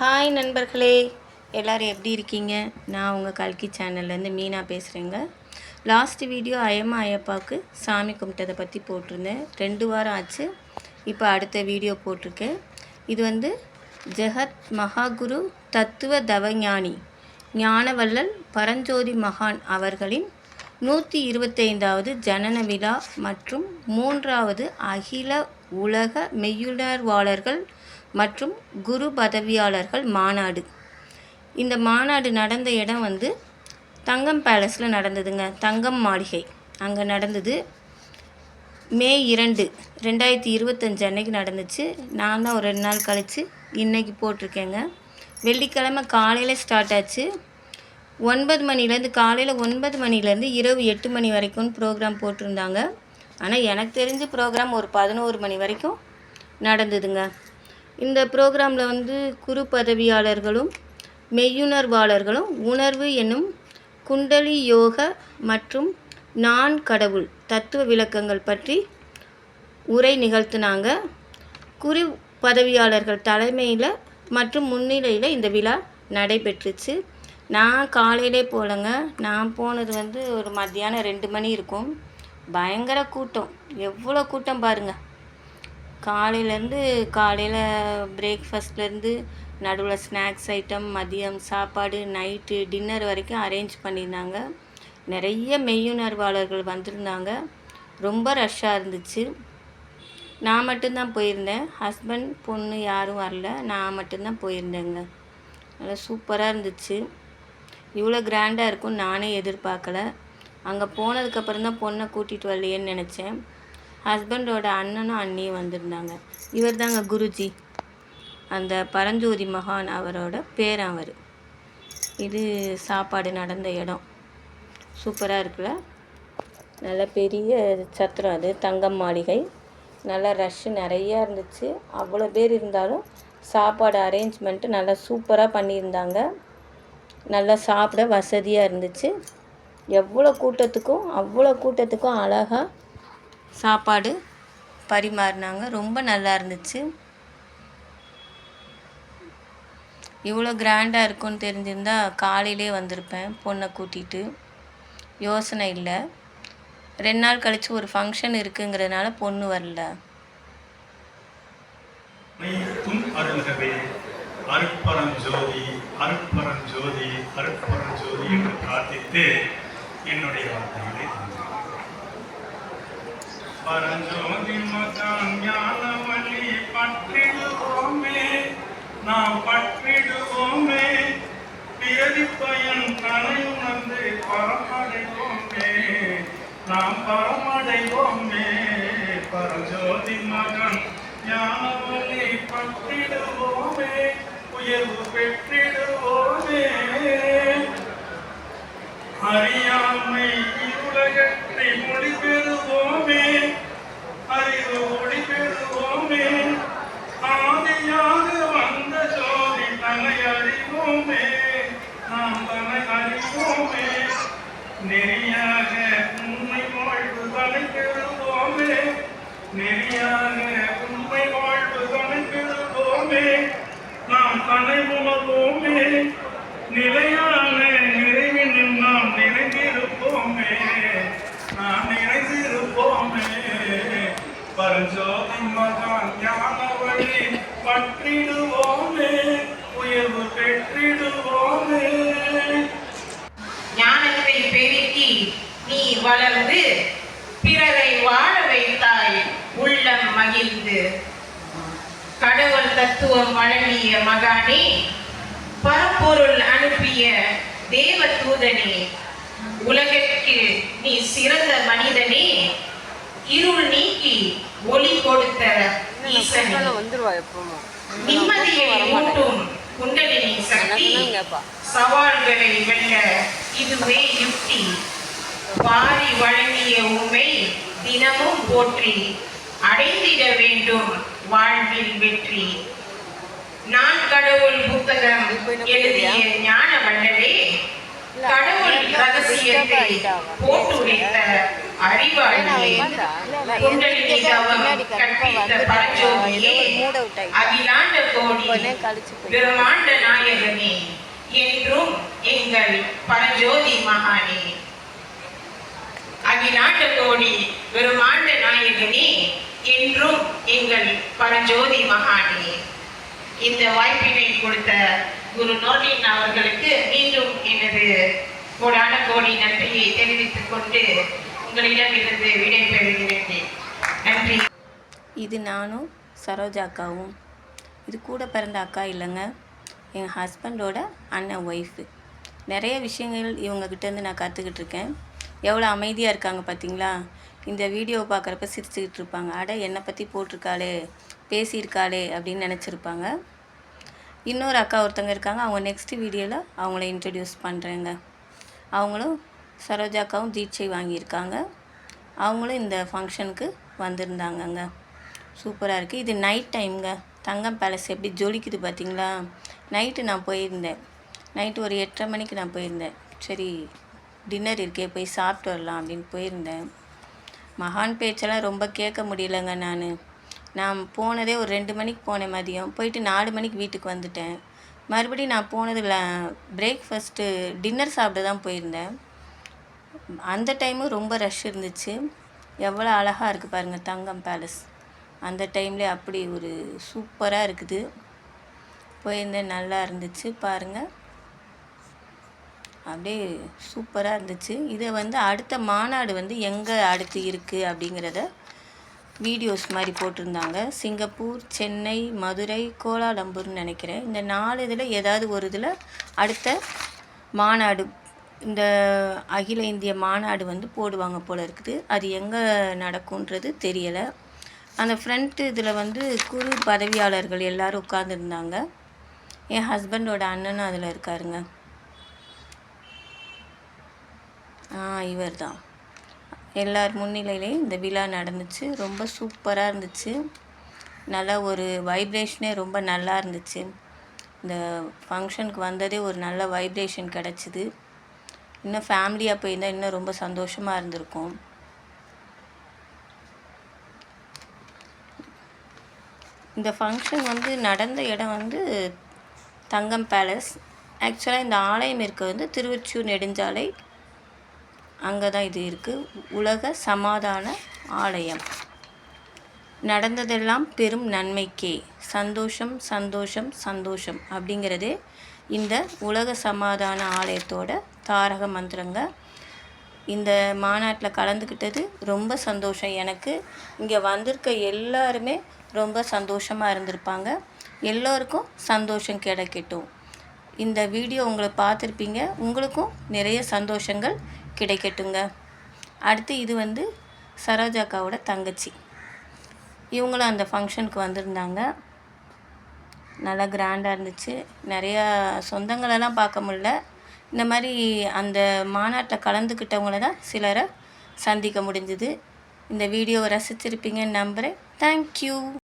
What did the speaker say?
Hi நண்பர்களே. எல்லோரும் எப்படி இருக்கீங்க? நான் உங்கள் கல்கி சேனல்லேருந்து மீனா பேசுகிறேங்க லாஸ்ட் வீடியோ அயம்மா ஐயப்பாவுக்கு சாமி கும்பிட்டதை பற்றி போட்டிருந்தேன். ரெண்டு வாரம் ஆச்சு. இப்போ அடுத்த வீடியோ போட்டிருக்கேன். இது வந்து ஜெகத் மகாகுரு தத்துவ தவஞானி ஞானவல்லல் பரஞ்சோதி மகான் அவர்களின் நூற்றி இருபத்தைந்தாவது ஜனன விழா மற்றும் மூன்றாவது அகில உலக மெய்யுணர்வாளர்கள் மற்றும் குரு பதவியாளர்கள் மாநாடு. இந்த மாநாடு நடந்த இடம் வந்து தங்கம் பேலஸில் நடந்ததுங்க. தங்கம் மாளிகை. அங்கே நடந்தது மே இரண்டு ரெண்டாயிரத்தி இருபத்தஞ்சு அன்னைக்கு நடந்துச்சு. நான் தான் ஒரு ரெண்டு நாள் கழித்து இன்னைக்கு போட்டிருக்கேங்க. வெள்ளிக்கிழமை காலையில் ஸ்டார்ட் ஆச்சு. ஒன்பது மணிலேருந்து காலையில் ஒன்பது மணிலேருந்து இரவு எட்டு மணி வரைக்கும் ப்ரோக்ராம் போட்டிருந்தாங்க. ஆனால் எனக்கு தெரிஞ்ச ப்ரோக்ராம் ஒரு பதினோரு மணி வரைக்கும் நடந்ததுங்க. இந்த ப்ரோக்ராமில் வந்து குரு பதவியாளர்களும் மெய்யுணர்வாளர்களும் உணர்வு என்னும் குண்டலி யோக மற்றும் நான் கடவுள் தத்துவ விளக்கங்கள் பற்றி உரை நிகழ்த்தினாங்க. குரு பதவியாளர்கள் தலைமையில் மற்றும் முன்னிலையில் இந்த விழா நடைபெற்றுச்சு. நான் காலையிலே போகலங்க நான் போனது வந்து ஒரு மத்தியானம் ரெண்டு மணி இருக்கும். பயங்கர கூட்டம். எவ்வளோ கூட்டம் பாருங்கள் காலையிலேருந்து காலையில் பிரேக்ஃபாஸ்ட்லேருந்து நடுவில் ஸ்நாக்ஸ் ஐட்டம் மதியம் சாப்பாடு நைட்டு டின்னர் வரைக்கும் அரேஞ்ச் பண்ணியிருந்தாங்க. நிறைய மெய்யுணர்வாளர்கள் வந்திருந்தாங்க. ரொம்ப ரஷ்ஷாக இருந்துச்சு. நான் மட்டும்தான் போயிருந்தேன். ஹஸ்பண்ட் பொண்ணு யாரும் வரல. நான் மட்டும்தான் போயிருந்தேங்க. நல்லா சூப்பராக இருந்துச்சு. இவ்வளோ கிராண்டாக இருக்கும் நானே எதிர்பார்க்கல. அங்கே போனதுக்கப்புறம் தான் பொண்ணை கூட்டிகிட்டு வரலையேன்னு நினச்சேன். ஹஸ்பண்டோட அண்ணனும் அண்ணியும் வந்திருந்தாங்க. இவர் தாங்க குருஜி. அந்த பரஞ்சோதி மகான் அவரோட பேர் அவர். இது சாப்பாடு நடந்த இடம். சூப்பராக இருக்குல்ல? நல்ல பெரிய சத்திரம் அது தங்கம் மாளிகை. நல்லா ரஷ்ஷு நிறையா இருந்துச்சு. அவ்வளோ பேர் இருந்தாலும் சாப்பாடு அரேஞ்ச்மெண்ட்டு நல்லா சூப்பராக பண்ணியிருந்தாங்க. நல்லா சாப்பிட வசதியாக இருந்துச்சு. எவ்வளோ கூட்டத்துக்கும் அவ்வளோ கூட்டத்துக்கும் அழகாக சாப்பாடு பரிமாறினாங்க. ரொம்ப நல்லா இருந்துச்சு. இவ்வளோ கிராண்டாக இருக்கும்னு தெரிஞ்சிருந்தா காலையிலே வந்திருப்பேன் பொண்ணை கூட்டிகிட்டு யோசனை இல்லை. ரெண்டு நாள் கழித்து ஒரு ஃபங்க்ஷன் இருக்குங்கிறதுனால பொண்ணு வரல. அருட்பரஞ்சோதி அருட்பரஞ்சோதி அருட்பரஞ்சோதி என்று பிரார்த்தித்து என்னுடைய வார்த்தைகளை பரஞ்சோதி மகான் ஞானவழி பற்றிடுவோமே நாம் பற்றிடுவோமே. பிறவி பயன் தலை உணர்ந்து பரமடைவோமே. நாம் பரமடைவோமே. பரஞ்சோதி மகன் ஞானவழி பற்றிடுவோமே உயர்வு பெற்றிடுவோமே. அறியாமை உலகத்தை மொழி பெறுவோமே அறிவு ஒளி பெறுவோமே ஆதியாக வந்த ஜோதி தன்னை அறிவோமே. நாம் தன்னை அறிவோமே. நெறியாக உண்மை வாழ்வு தலை பெறுவோமே. நெறியாக உண்மை வாழ்வு தலை பெறுவோமே நாம் தன்னை உணர்வோமே நிலையான நிறைவினில் நாம் நிறைந்திருப்போமே நாம் நிறைந்திருப்போமே பரஞ்சோதி மகான் ஞான வழி பற்றிடுவோமே உயர்வு பெற்றிடுவோமே ஞானத்தை பெருக்கி நீ வளர்ந்து பிறரை வாழ வைத்தாய் உள்ளம் மகிழ்ந்து கடவுள் தத்துவம் வழங்கிய மகானே பரப்பொருள் அனுப்பிய தேவ தூதனே உலகிற்கு நீ சிறந்த மனிதனே இருள் நீக்கி ஒளி கொடுத்த நிம்மதியை ஊட்டும் குண்டலினி சக்தி சவால்களை வெல்ல இதுவே யுக்தி. வாரி வழங்கிய உண்மை தினமும் போற்றி அடைந்திட வேண்டும் வாழ்வில் வெற்றி. நான் கடவுள் புத்தகம் எழுதிய ஞான வண்டலே கடவுள் ரகசியத்தை போட்டுரைத்த அறிவாளியே குண்டலினி தவம் கற்பித்த பரஞ்சோதியே அகிலாண்ட கோடி நாயகனே என்றும் எங்கள் பரஞ்சோதி மகானே. அகிலாண்ட கோடி பிரம்மாண்ட நாயகனே என்றும் எங்கள் பரஞ்சோதி மகானே. இந்த வாய்ப்பினை கொடுத்த குரு நோர்லின் அவர்களுக்கு மீண்டும் எனது கோடான கோடி நன்றியை தெரிவித்துக் கொண்டு உங்களிடம் இருந்து விடைபெறுகிறேன். நன்றி. இது நானும் சரோஜா அக்காவும். இது கூட பிறந்த அக்கா இல்லைங்க. என் ஹஸ்பண்டோட அண்ணன் ஒய்ஃபு நிறைய விஷயங்கள் இவங்கக்கிட்டேருந்து நான் கற்றுக்கிட்டு இருக்கேன். எவ்வளோ அமைதியாக இருக்காங்க பார்த்தீங்களா இந்த வீடியோ பார்க்குறப்ப சிரிச்சுக்கிட்டு இருப்பாங்க. அட என்னை பற்றி போட்டிருக்காளே பேசியிருக்காளே அப்படின்னு நினச்சிருப்பாங்க. இன்னொரு அக்கா ஒருத்தங்க இருக்காங்க. அவங்க நெக்ஸ்ட் வீடியோவில் அவங்கள இன்ட்ரடியூஸ் பண்ணுறேங்க அவங்களும் சரோஜா அக்காவும் தீட்சை வாங்கியிருக்காங்க. அவங்களும் இந்த ஃபங்க்ஷனுக்கு வந்திருந்தாங்கங்க. சூப்பராக இருக்குது இது நைட் டைம்ங்க தங்கம் பேலஸ் எப்படி ஜொலிக்குது பார்த்தீங்களா நைட்டு நான் போயிருந்தேன். நைட்டு ஒரு எட்டரை மணிக்கு நான் போயிருந்தேன். சரி டின்னர் இருக்கே போய் சாப்பிட்டு வரலாம் அப்படின்னு போயிருந்தேன். மகான் பேச்செல்லாம் ரொம்ப கேட்க முடியலங்க நான். நான் போனதே ஒரு ரெண்டு மணிக்கு போனேன் மதியம். போயிட்டு நாலு மணிக்கு வீட்டுக்கு வந்துட்டேன். மறுபடியும் நான் போனதில் பிரேக்ஃபஸ்ட்டு டின்னர் சாப்பிட தான் போயிருந்தேன். அந்த டைமும் ரொம்ப ரஷ் இருந்துச்சு. எவ்வளோ அழகாக இருக்குது பாருங்கள் தங்கம் பேலஸ் அந்த டைம்லேயே அப்படி ஒரு சூப்பராக இருக்குது. போயிருந்தேன் நல்லா இருந்துச்சு பாருங்கள் அப்படியே சூப்பராக இருந்துச்சு. இதை வந்து அடுத்த மாநாடு வந்து எங்கே அடுத்து இருக்குது அப்படிங்கிறத வீடியோஸ் மாதிரி போட்டிருந்தாங்க. சிங்கப்பூர் சென்னை மதுரை கோலாலம்பூர்னு நினைக்கிறேன். இந்த நாலு இதில் ஏதாவது ஒரு இதில் அடுத்த மாநாடு இந்த அகில இந்திய மாநாடு வந்து போடுவாங்க போல் இருக்குது. அது எங்கே நடக்குன்றது தெரியலை. அந்த ஃப்ரண்ட் இதில் வந்து குறு பதவியாளர்கள் எல்லோரும் உட்காந்துருந்தாங்க என் ஹஸ்பண்டோட அண்ணனும் அதில் இருக்காருங்க. இவர் தான் எல்லார் முன்னிலையிலையும் இந்த விழா நடந்துச்சு. ரொம்ப சூப்பராக இருந்துச்சு. நல்லா ஒரு வைப்ரேஷனே ரொம்ப நல்லா இருந்துச்சு. இந்த ஃபங்க்ஷனுக்கு வந்ததே ஒரு நல்ல வைப்ரேஷன் கிடச்சிது. இன்னும் ஃபேமிலியாக போயிருந்தால் இன்னும் ரொம்ப சந்தோஷமாக இருந்திருக்கும். இந்த ஃபங்க்ஷன் வந்து நடந்த இடம் வந்து தங்கம் பேலஸ் ஆக்சுவலாக இந்த ஆலயம் இருக்க வந்து திருவொற்றியூர் நெடுஞ்சாலை. அங்கே தான் இது இருக்குது உலக சமாதான ஆலயம். நடந்ததெல்லாம் பெரும் நன்மைக்கே. சந்தோஷம் சந்தோஷம் சந்தோஷம் அப்படிங்கிறது இந்த உலக சமாதான ஆலயத்தோட தாரக மந்திரங்க. இந்த மாநாட்டில் கலந்துக்கிட்டது ரொம்ப சந்தோஷம். எனக்கு இங்கே வந்திருக்க எல்லாருமே ரொம்ப சந்தோஷமாக இருந்திருப்பாங்க. எல்லோருக்கும் சந்தோஷம் கிடைக்கட்டும். இந்த வீடியோ உங்களை பார்த்துருப்பீங்க. உங்களுக்கும் நிறைய சந்தோஷங்கள் கிடைக்கட்டுங்க. அடுத்து இது வந்து சரோஜாக்காவோட தங்கச்சி. இவங்களும் அந்த ஃபங்க்ஷனுக்கு வந்திருந்தாங்க. நல்லா கிராண்டாக இருந்துச்சு. நிறையா சொந்தங்களெல்லாம் பார்க்க முடில இந்த மாதிரி அந்த மாநாட்டில் கலந்துக்கிட்டவங்கள தான் சிலரை சந்திக்க முடிஞ்சுது. இந்த வீடியோவை ரசிச்சிருப்பீங்கன்னு நம்புகிறேன் தேங்க்யூ